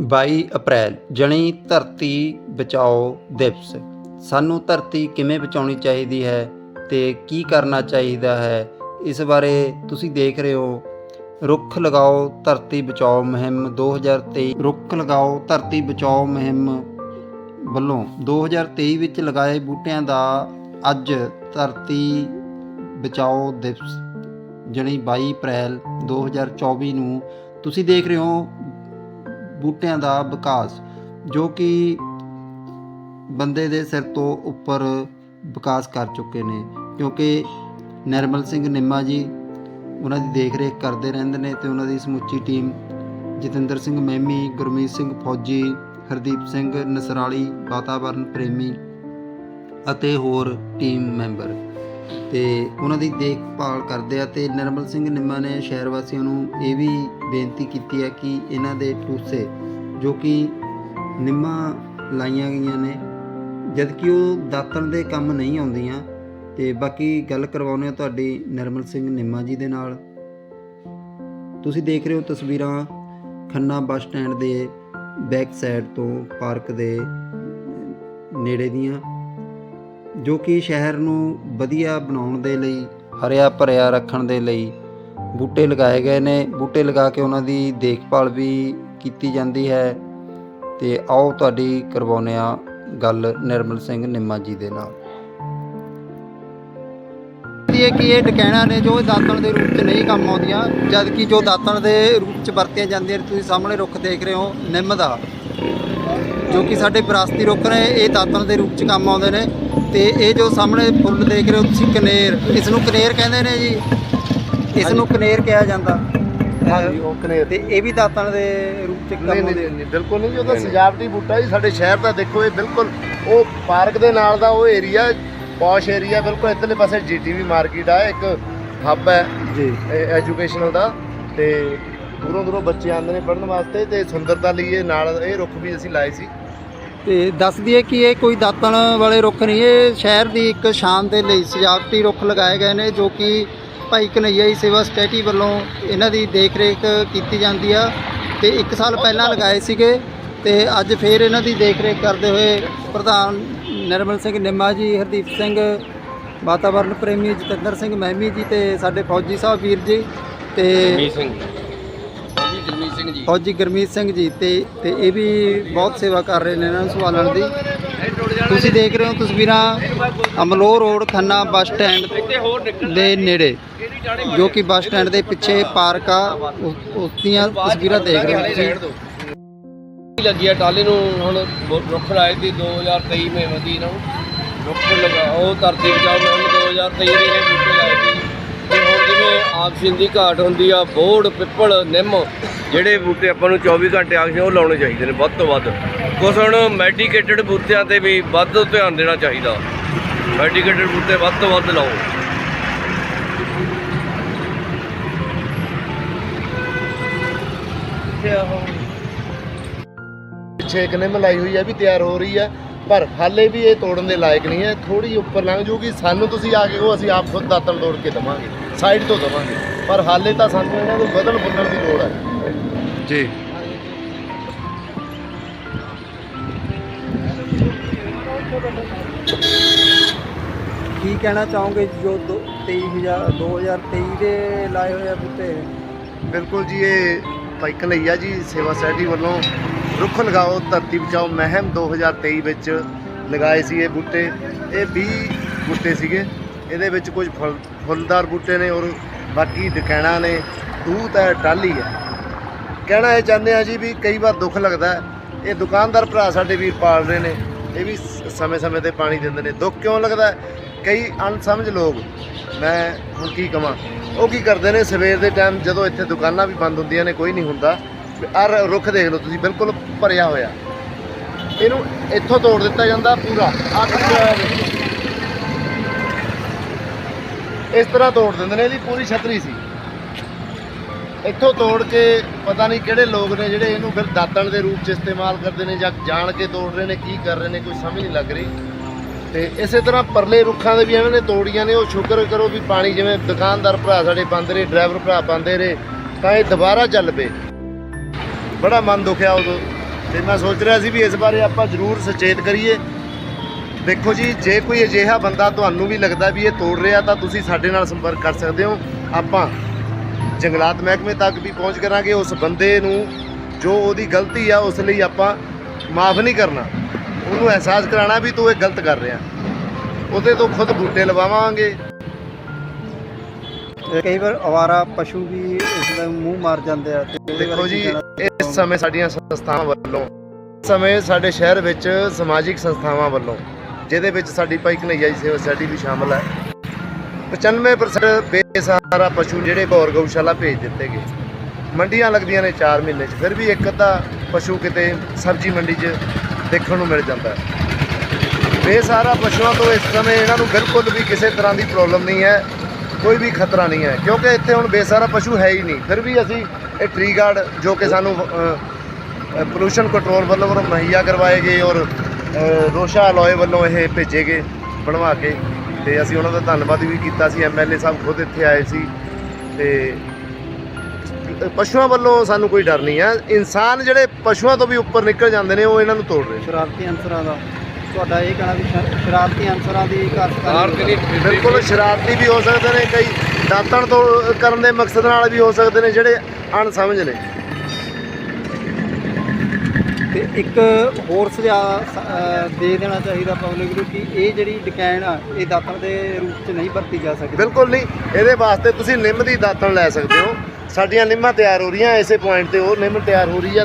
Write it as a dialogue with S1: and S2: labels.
S1: 22 ਅਪ੍ਰੈਲ, ਜਣੀ ਧਰਤੀ ਬਚਾਓ ਦਿਵਸ। ਸਾਨੂੰ ਧਰਤੀ ਕਿਵੇਂ ਬਚਾਉਣੀ ਚਾਹੀਦੀ ਹੈ ਤੇ ਕੀ ਕਰਨਾ ਚਾਹੀਦਾ ਹੈ, ਇਸ ਬਾਰੇ ਤੁਸੀਂ ਦੇਖ ਰਹੇ ਹੋ। ਰੁੱਖ ਲਗਾਓ, ਧਰਤੀ ਬਚਾਓ ਮੁਹਿੰਮ 2023 ਰੁੱਖ ਲਗਾਓ, ਧਰਤੀ ਬਚਾਓ ਮੁਹਿੰਮ ਵੱਲੋਂ 2023 ਵਿੱਚ ਲਗਾਏ ਬੂਟਿਆਂ ਦਾ ਅੱਜ ਧਰਤੀ ਬਚਾਓ ਦਿਵਸ, ਜਣੀ 22 ਅਪ੍ਰੈਲ 2024 ਨੂੰ। ਤੁਸੀਂ ਦੇਖ ਰਹੇ ਹੋ ਬੂਟਿਆਂ ਦਾ ਵਿਕਾਸ, ਜੋ ਕਿ ਬੰਦੇ ਦੇ ਸਿਰ ਤੋਂ ਉੱਪਰ ਵਿਕਾਸ ਕਰ ਚੁੱਕੇ ਨੇ, ਕਿਉਂਕਿ ਨਰਮਲ ਸਿੰਘ ਨਿੰਮਾ ਜੀ ਉਹਨਾਂ ਦੀ ਦੇਖ ਰੇਖ ਕਰਦੇ ਰਹਿੰਦੇ ਨੇ ਤੇ ਉਹਨਾਂ ਦੀ ਸਮੁੱਚੀ ਟੀਮ ਜਤਿੰਦਰ ਸਿੰਘ ਮਹਿਮੀ, ਗੁਰਮੀਤ ਸਿੰਘ ਫੌਜੀ, ਹਰਦੀਪ ਸਿੰਘ ਨਸਰਾਲੀ, ਵਾਤਾਵਰਨ ਪ੍ਰੇਮੀ ਅਤੇ ਹੋਰ ਟੀਮ ਮੈਂਬਰ। ਤੇ ਉਹਨਾਂ ਦੀ ਦੇਖਭਾਲ ਕਰਦੇ ਆ ਤੇ ਨਰਮਲ ਸਿੰਘ ਨਿੰਮਾ ਨੇ ਸ਼ਹਿਰ ਵਾਸੀਆਂ ਨੂੰ ਇਹ ਵੀ ਬੇਨਤੀ ਕੀਤੀ ਹੈ ਕਿ ਇਹਨਾਂ ਦੇ ਟੂਸੇ ਜੋ ਕਿ ਨਿੰਮਾ ਲਾਈਆਂ ਗਈਆਂ ਨੇ ਜਦ ਕਿ ਉਹ ਦਾਤਣ ਦੇ ਕੰਮ ਨਹੀਂ ਆਉਂਦੀਆਂ। ਤੇ ਬਾਕੀ ਗੱਲ ਕਰਵਾਉਂਦੇ ਆ ਤੁਹਾਡੀ ਨਰਮਲ ਸਿੰਘ ਨਿੰਮਾ ਜੀ ਦੇ ਨਾਲ। ਤੁਸੀਂ ਦੇਖ ਰਹੇ ਹੋ ਤਸਵੀਰਾਂ ਖੰਨਾ ਬੱਸ ਸਟੈਂਡ ਦੇ ਬੈਕ ਸਾਈਡ ਤੋਂ ਪਾਰਕ ਦੇ ਨੇੜੇ ਦੀਆਂ। ਜੋ ਕਿ ਸ਼ਹਿਰ ਨੂੰ ਵਧੀਆ ਬਣਾਉਣ ਦੇ ਲਈ, ਹਰਿਆ ਭਰਿਆ ਰੱਖਣ ਦੇ ਲਈ ਬੂਟੇ ਲਗਾਏ ਗਏ ਨੇ। ਬੂਟੇ ਲਗਾ ਕੇ ਉਹਨਾਂ ਦੀ ਦੇਖਭਾਲ ਵੀ ਕੀਤੀ ਜਾਂਦੀ ਹੈ। ਤੇ ਆਓ ਤੁਹਾਡੀ ਕਰਵਾਉਂਦੇ ਆ ਗੱਲ ਨਿਰਮਲ ਸਿੰਘ ਨਿੰਮਾ ਜੀ ਦੇ ਨਾਲ। ਇਹ ਕਿ ਇਹ ਡਕੈਣਾ ਨੇ ਜੋ ਦਾਤਣ ਦੇ ਰੂਪ 'ਚ ਨਹੀਂ ਕੰਮ ਆਉਂਦੀਆਂ ਜਦ ਕਿ ਜੋ ਦਾਤਣ ਦੇ ਰੂਪ 'ਚ ਵਰਤੀਆਂ ਜਾਂਦੀਆਂ ਨੇ, ਤੁਸੀਂ ਸਾਹਮਣੇ ਰੁੱਖ ਦੇਖ ਰਹੇ ਹੋ, ਨਿੰਮ ਦਾ। ਜੋ ਕਿ ਸਾਡੇ ਵਿਰਾਸਤੀ ਰੁੱਖ ਨੇ ਇਹ ਦਾਤਣ ਦੇ ਰੂਪ 'ਚ ਕੰਮ ਆਉਂਦੇ ਨੇ ਤੇ ਇਹ ਜੋ ਸਾਹਮਣੇ ਫੁੱਲ ਦੇਖ ਰਹੇ ਹੋ ਤੁਸੀਂ ਕਨੇਰ ਇਸ ਨੂੰ ਕਨੇਰ ਕਹਿੰਦੇ ਨੇ ਜੀ? ਇਸ ਨੂੰ ਕਨੇਰ ਕਿਹਾ ਜਾਂਦਾ।
S2: ਹਾਂਜੀ ਉਹ ਕਨੇਰ।
S1: ਤੇ ਇਹ ਵੀ ਦਾਤਣ ਦੇ ਰੂਪ 'ਚ ਕੰਮ
S2: ਨਹੀਂ
S1: ਆਉਂਦੇ
S2: ਨਹੀਂ ਨਹੀਂ ਬਿਲਕੁਲ ਨਹੀਂ ਜੀ ਉਹਦਾ ਸਜਾਵਟੀ ਬੂਟਾ ਜੀ ਸਾਡੇ ਸ਼ਹਿਰ ਦਾ ਦੇਖੋ ਇਹ ਬਿਲਕੁਲ ਉਹ ਪਾਰਕ ਦੇ ਨਾਲ ਦਾ ਉਹ ਏਰੀਆ ਪੌਸ਼ ਏਰੀਆ ਬਿਲਕੁਲ ਇੱਧਰਲੇ ਪਾਸੇ ਜੀਟੀਵੀ ਮਾਰਕੀਟ ਆ ਇੱਕ ਹੱਬ ਹੈ।
S1: ਜੀ।
S2: ਐਜੂਕੇਸ਼ਨਲ ਦਾ ਤੇ ਦੂਰੋਂ ਦੂਰੋਂ ਬੱਚੇ ਆਉਂਦੇ ਨੇ ਪੜ੍ਹਨ ਵਾਸਤੇ ਤੇ ਸੁੰਦਰਤਾ ਲਈ ਇਹ ਨਾਲ ਇਹ ਰੁੱਖ ਵੀ ਅਸੀਂ ਲਾਏ ਸੀ।
S1: ਤੇ ਦੱਸ ਦਈਏ ਕਿ ਇਹ ਕੋਈ ਦਾਤਣ ਵਾਲੇ ਰੁੱਖ ਨਹੀਂ, ਇਹ ਸ਼ਹਿਰ ਦੀ ਇੱਕ ਸ਼ਾਨ ਦੇ ਲਈ ਸਜਾਵਟੀ ਰੁੱਖ ਲਗਾਏ ਗਏ ਨੇ, ਜੋ ਕਿ ਭਾਈ ਕਨਈਆ ਜੀ ਸੇਵਾ ਸੋਸਾਇਟੀ ਵੱਲੋਂ ਇਹਨਾਂ ਦੀ ਦੇਖ ਰੇਖ ਕੀਤੀ ਜਾਂਦੀ ਆ ਤੇ 1 ਸਾਲ ਪਹਿਲਾਂ ਲਗਾਏ ਸੀਗੇ ਤੇ ਅੱਜ ਫੇਰ ਇਹਨਾਂ ਦੀ ਦੇਖ ਰੇਖ ਕਰਦੇ ਹੋਏ ਪ੍ਰਧਾਨ ਨਿਰਮਲ ਸਿੰਘ ਨਿੰਮਾ ਜੀ, ਹਰਦੀਪ ਸਿੰਘ, ਵਾਤਾਵਰਨ ਪ੍ਰੇਮੀ ਜਤਿੰਦਰ ਸਿੰਘ ਮਹਿਮੀ ਜੀ ਤੇ ਸਾਡੇ ਫੌਜੀ ਸਾਹਿਬ ਵੀਰ ਜੀ ਤੇ
S3: ਸਿੰਘ ਸਿੰਘ ਜੀ।
S1: ਫੌਜੀ ਗੁਰਮੀਤ ਸਿੰਘ ਜੀ ਤੇ ਤੇ ਇਹ ਵੀ ਬਹੁਤ ਸੇਵਾ ਕਰ ਰਹੇ ਨੇ ਇਹਨਾਂ ਨੂੰ ਸੰਭਾਲਣ ਦੀ। ਤੁਸੀਂ ਦੇਖ ਰਹੇ ਹੋ ਤਸਵੀਰਾਂ Amloh road Khanna bus stand ਦੇ ਨੇੜੇ ਜੋ ਕਿ ਬੱਸ ਸਟੈਂਡ ਦੇ ਪਿੱਛੇ ਪਾਰਕ ਆ ਉਸ- ਦੀਆਂ ਤਸਵੀਰਾਂ ਦੇਖ ਰਹੇ ਹੋ ਤੁਸੀਂ।
S3: ਲੱਗੀ ਆ ਟਾਲੇ ਨੂੰ? ਹੁਣ ਬ- ਰੁੱਖ ਲਾਏ ਸੀ 2023 ਮੇ ਨੂੰ। ਰੁੱਖ ਲਗਾਓ ਧਰਤੀ ਬਚਾਓ ਮੈਂ 2023 ਦੇ ਬੂਟੇ ਲਾਏ ਆਕਸੀਜਨ ਦੀ ਘਾਟ ਹੁੰਦੀ ਆ ਬੋੜ ਪਿੱਪਲ, ਨਿੰਮ, ਜਿਹੜੇ ਬੂਟੇ ਆਪਾਂ ਨੂੰ 24 ਘੰਟੇ ਆਕਸੀਜਨ ਉਹ ਲਾਉਣੇ ਚਾਹੀਦੇ ਨੇ ਵੱਧ ਤੋਂ ਵੱਧ। ਕੁਛ ਹੁਣ ਮੈਡੀਕੇਟਡ ਬੂਟਿਆਂ ਤੇ ਵੀ ਵੱਧ ਧਿਆਨ ਦੇਣਾ ਚਾਹੀਦਾ। ਮੈਡੀਕੇਟਡ ਬੂਟੇ ਵੱਧ ਤੋਂ ਵੱਧ ਲਾਓ।
S2: ਪਿੱਛੇ ਇੱਕ ਨਿੰਮ ਲਾਈ ਹੋਈ ਹੈ ਵੀ ਤਿਆਰ ਹੋ ਰਹੀ ਹੈ ਪਰ ਹਾਲੇ ਵੀ ਇਹ ਤੋੜਨ ਦੇ ਲਾਇਕ ਨਹੀਂ ਹੈ। ਥੋੜੀ ਉੱਪਰ ਲੰਘ ਜੂਗੀ। ਸਾਨੂੰ ਤੁਸੀਂ ਆ ਕੇ ਉਹ ਅਸੀਂ ਆਪ ਖੁਦ ਦਾਤਣ ਤੋੜ ਕੇ ਦਵਾਂਗੇ। ਸਾਈਡ ਤੋਂ ਦਵਾਂਗੇ। ਪਰ ਹਾਲੇ ਤਾਂ ਸਾਨੂੰ ਇਹਨਾਂ ਨੂੰ ਬਦਲ ਬੁੱਲਣ ਦੀ ਲੋੜ ਹੈ।
S1: ਜੀ। ਕੀ ਕਹਿਣਾ ਚਾਹੋਗੇ ਜੋ 23000 2023 ਦੇ ਲਾਏ ਹੋਏ ਆ ਬੂਟੇ?
S2: ਬਿਲਕੁਲ ਜੀ ਇਹ ਭਾਈ ਕਨਈਆ ਜੀ ਸੇਵਾ ਸੋਸਾਇਟੀ ਵੱਲੋਂ। ਰੁੱਖ ਲਗਾਓ ਧਰਤੀ ਬਚਾਓ ਮਹਿਮ 2023 ਵਿੱਚ ਲਗਾਏ ਸੀ ਇਹ ਬੂਟੇ। ਇਹ 20 ਬੂਟੇ ਸੀਗੇ। ਇਹਦੇ ਵਿੱਚ ਕੁਝ ਫਲ ਫੁੱਲਦਾਰ ਬੂਟੇ ਨੇ ਔਰ ਬਾਕੀ ਡਕੈਣਾ ਨੇ ਦੂਤ ਹੈ ਟਾਲੀ ਹੈ। ਕਹਿਣਾ ਇਹ ਚਾਹੁੰਦੇ ਆ ਜੀ ਵੀ ਕਈ ਵਾਰ ਦੁੱਖ ਲੱਗਦਾ ਇਹ ਦੁਕਾਨਦਾਰ ਭਰਾ ਸਾਡੇ ਵੀਰ ਪਾਲ ਰਹੇ ਨੇ, ਇਹ ਵੀ ਸਮੇਂ-ਸਮੇਂ ਤੇ ਪਾਣੀ ਦਿੰਦੇ ਨੇ। ਦੁੱਖ ਕਿਉਂ ਲੱਗਦਾ ਕਈ ਅਣਸਮਝ ਲੋਕ, ਮੈਂ ਹੁਣ ਕੀ ਕਵਾਂ? ਉਹ ਕੀ ਕਰਦੇ ਨੇ, ਸਵੇਰ ਦੇ ਟਾਈਮ ਜਦੋਂ ਇੱਥੇ ਦੁਕਾਨਾਂ ਵੀ ਬੰਦ ਹੁੰਦੀਆਂ ਨੇ, ਕੋਈ ਨਹੀਂ ਹੁੰਦਾ। ਅਰ ਰੁੱਖ ਦੇਖ ਲਓ ਤੁਸੀਂ, ਬਿਲਕੁਲ ਭਰਿਆ ਹੋਇਆ। ਇਹਨੂੰ ਇੱਥੋਂ ਤੋੜ ਦਿੱਤਾ ਜਾਂਦਾ ਪੂਰਾ। ਆਹ ਇਸ ਤਰ੍ਹਾਂ ਤੋੜ ਦਿੰਦੇ ਨੇ ਇਹਦੀ ਪੂਰੀ ਛਤਰੀ ਸੀ। ਇੱਥੋਂ ਤੋੜ ਕੇ ਪਤਾ ਨਹੀਂ ਕਿਹੜੇ ਲੋਕ ਨੇ ਜਿਹੜੇ ਇਹਨੂੰ ਫਿਰ ਦਾਤਣ ਦੇ ਰੂਪ 'ਚ ਇਸਤੇਮਾਲ ਕਰਦੇ ਨੇ ਜਾਂ ਜਾਣ ਕੇ ਤੋੜ ਰਹੇ ਨੇ, ਕੀ ਕਰ ਰਹੇ ਨੇ, ਕੋਈ ਸਮਝ ਨਹੀਂ ਲੱਗ ਰਹੀ। ਤੇ ਇਸੇ ਤਰ੍ਹਾਂ ਪਰਲੇ ਰੁੱਖਾਂ ਦੇ ਵੀ ਐਵੇਂ ਨੇ ਤੋੜੀਆਂ ਨੇ, ਉਹ ਸ਼ੁਕਰ ਕਰੋ ਵੀ ਪਾਣੀ ਜਿਵੇਂ ਦੁਕਾਨਦਾਰ ਭਰਾ ਸਾਡੇ ਪਾਉਂਦੇ ਰਹੇ, ਡਰਾਈਵਰ ਭਰਾ ਪਾਉਂਦੇ ਰਹੇ, ਤਾਂ ਇਹ ਦੁਬਾਰਾ ਚੱਲ ਪਏ। ਬੜਾ ਮਨ ਦੁਖਿਆ ਉਦੋਂ। ਤੇ ਮੈਂ ਸੋਚ ਰਿਹਾ ਸੀ ਵੀ ਇਸ ਬਾਰੇ ਆਪਾਂ ਜ਼ਰੂਰ ਸੁਚੇਤ ਕਰੀਏ। ਦੇਖੋ ਜੀ ਜੇ ਕੋਈ ਅਜਿਹਾ ਬੰਦਾ ਤੁਹਾਨੂੰ ਵੀ ਲੱਗਦਾ ਵੀ ਇਹ ਤੋੜ ਰਿਹਾ ਤਾਂ ਤੁਸੀਂ ਸਾਡੇ ਨਾਲ ਸੰਪਰਕ ਕਰ ਸਕਦੇ ਹੋ। ਆਪਾਂ ਜੰਗਲਾਤ ਮਹਿਕਮੇ ਤੱਕ ਵੀ ਪਹੁੰਚ ਕਰਾਂਗੇ। ਉਸ ਬੰਦੇ ਨੂੰ ਜੋ ਉਹਦੀ ਗਲਤੀ ਆ ਉਸ ਲਈ ਆਪਾਂ ਮਾਫ ਨਹੀਂ ਕਰਨਾ। ਉਹਨੂੰ ਅਹਿਸਾਸ ਕਰਾਉਣਾ ਵੀ ਤੂੰ ਇਹ ਗਲਤ ਕਰ ਰਿਹਾ। ਉਹਦੇ ਤੋਂ ਖੁਦ ਬੂਟੇ ਲਵਾਵਾਂਗੇ।
S1: ਕਈ ਵਾਰ ਅਵਾਰਾ ਪਸ਼ੂ ਵੀ ਇਸ ਦਾ ਮੂੰਹ ਮਾਰ ਜਾਂਦੇ ਆ
S2: ਦੇਖੋ ਜੀ ਇਸ ਸਮੇਂ ਸਾਡੀਆਂ ਸੰਸਥਾਵਾਂ ਵੱਲੋਂ ਸਮੇਂ ਸਾਡੇ ਸ਼ਹਿਰ ਵਿੱਚ ਸਮਾਜਿਕ ਸੰਸਥਾਵਾਂ ਵੱਲੋਂ ਜਿਹਦੇ ਵਿੱਚ ਸਾਡੀ ਭਾਈ ਕਨਈਆ ਜੀ ਸੇਵਾ ਸੋਸਾਇਟੀ ਵੀ ਸ਼ਾਮਲ ਹੈ 95% ਬੇਸਹਾਰਾ ਪਸ਼ੂ ਜਿਹੜੇ ਗੌਰ ਗਊਸ਼ਾਲਾ ਭੇਜ ਦਿੱਤੇ ਗਏ। ਮੰਡੀਆਂ ਲੱਗਦੀਆਂ ਨੇ 4 ਮਹੀਨੇ 'ਚ, ਫਿਰ ਵੀ ਇੱਕ ਅੱਧਾ ਪਸ਼ੂ ਕਿਤੇ ਸਬਜ਼ੀ ਮੰਡੀ 'ਚ ਦੇਖਣ ਨੂੰ ਮਿਲ ਜਾਂਦਾ ਹੈ। ਬੇਸਹਾਰਾ ਪਸ਼ੂਆਂ ਤੋਂ ਇਸ ਸਮੇਂ ਇਹਨਾਂ ਨੂੰ ਬਿਲਕੁਲ ਵੀ ਕਿਸੇ ਤਰ੍ਹਾਂ ਦੀ ਪ੍ਰੋਬਲਮ ਨਹੀਂ ਹੈ, ਕੋਈ ਵੀ ਖਤਰਾ ਨਹੀਂ ਹੈ, ਕਿਉਂਕਿ ਇੱਥੇ ਹੁਣ ਬੇਸਹਾਰਾ ਪਸ਼ੂ ਹੈ ਹੀ ਨਹੀਂ। ਫਿਰ ਵੀ ਅਸੀਂ ਇਹ ਟਰੀ ਗਾਰਡ ਜੋ ਕਿ ਸਾਨੂੰ ਪੋਲੂਸ਼ਨ ਕੰਟਰੋਲ ਵੱਲੋਂ ਮੁਹੱਈਆ ਕਰਵਾਏ ਗਏ ਔਰ ਰੋਸ਼ਾ ਅਲੋਏ ਵੱਲੋਂ ਇਹ ਭੇਜੇ ਗਏ ਬਣਵਾ ਕੇ। ਤੇ ਅਸੀਂ ਉਹਨਾਂ ਦਾ ਧੰਨਵਾਦ ਵੀ ਕੀਤਾ ਸੀ। ਐਮਐਲਏ ਸਾਹਿਬ ਖੁਦ ਇੱਥੇ ਆਏ ਸੀ। ਤੇ ਪਸ਼ੂਆਂ ਵੱਲੋਂ ਸਾਨੂੰ ਕੋਈ ਡਰ ਨਹੀਂ ਹੈ ਇਨਸਾਨ ਜਿਹੜੇ ਪਸ਼ੂਆਂ ਤੋਂ ਵੀ ਉੱਪਰ ਨਿਕਲ ਜਾਂਦੇ ਨੇ ਉਹ ਇਹਨਾਂ ਨੂੰ ਤੋੜ ਰਹੇ
S1: ਸ਼ਰਾਰਤੀ ਅਨਸਰਾਂ ਦਾ। ਤੁਹਾਡਾ ਇਹ ਕਹਿਣਾ ਵੀ ਸ਼ਰ- ਸ਼ਰਾਰਤੀ ਅਨਸਰਾਂ ਦੀ ਕਾਰਜਕਾਰੀ
S3: ਆਰ ਕਰੀ
S2: ਬਿਲਕੁਲ ਸ਼ਰਾਰਤੀ ਵੀ ਹੋ ਸਕਦੇ ਨੇ। ਕਈ ਦਾਤਣ ਤੋਂ ਕਰਨ ਦੇ ਮਕਸਦ ਨਾਲ ਵੀ ਹੋ ਸਕਦੇ ਨੇ ਜਿਹੜੇ ਅਣਸਮਝ ਨੇ।
S1: ਇੱਕ ਹੋਰ ਸੁਝਾਅ ਦੇ ਦੇਣਾ ਚਾਹੀਦਾ ਪਬਲਿਕ ਨੂੰ ਕਿ ਇਹ ਜਿਹੜੀ ਡਕੈਨ ਆ, ਇਹ ਦਾਤਣ ਦੇ ਰੂਪ 'ਚ ਨਹੀਂ ਵਰਤੀ ਜਾ ਸਕਦੀ।
S2: ਬਿਲਕੁਲ ਨਹੀਂ। ਇਹਦੇ ਵਾਸਤੇ ਤੁਸੀਂ ਨਿੰਮ ਦੀ ਦਾਤਣ ਲੈ ਸਕਦੇ ਹੋ। ਸਾਡੀਆਂ ਨਿੰਮਾਂ ਤਿਆਰ ਹੋ ਰਹੀਆਂ, ਇਸੇ ਪੁਆਇੰਟ ਤੇ ਉਹ ਨਿੰਮ ਤਿਆਰ ਹੋ ਰਹੀ ਆ।